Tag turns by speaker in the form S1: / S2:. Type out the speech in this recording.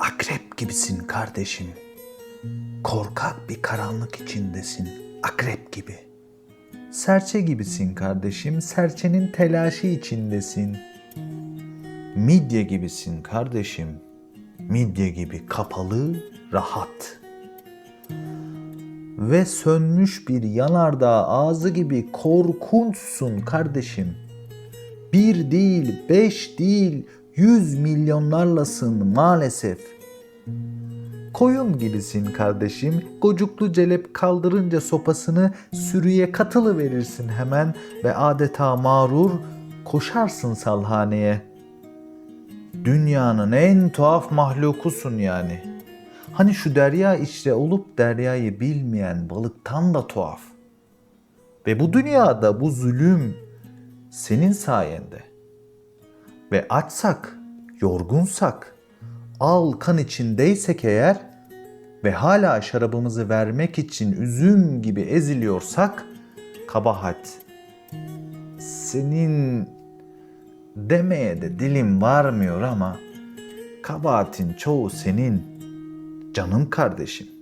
S1: Akrep gibisin kardeşim. Korkak bir karanlık içindesin. Akrep gibi. Serçe gibisin kardeşim. Serçenin telaşı içindesin. Midye gibisin kardeşim. Midye gibi kapalı, rahat. Ve sönmüş bir yanardağ ağzı gibi korkunçsun kardeşim. Bir değil, beş değil, yüz milyonlarlasın maalesef. Koyun gibisin kardeşim, gocuklu celep kaldırınca sopasını sürüye katılı verirsin hemen ve adeta mağrur koşarsın salhaneye. Dünyanın en tuhaf mahlukusun yani. Hani şu derya içre olup deryayı bilmeyen balıktan da tuhaf. Ve bu dünyada bu zulüm senin sayende. Ve açsak, yorgunsak, al kan içindeysek eğer ve hala şarabımızı vermek için üzüm gibi eziliyorsak kabahat senin demeye de dilim varmıyor ama kabahatin çoğu senin canım kardeşim.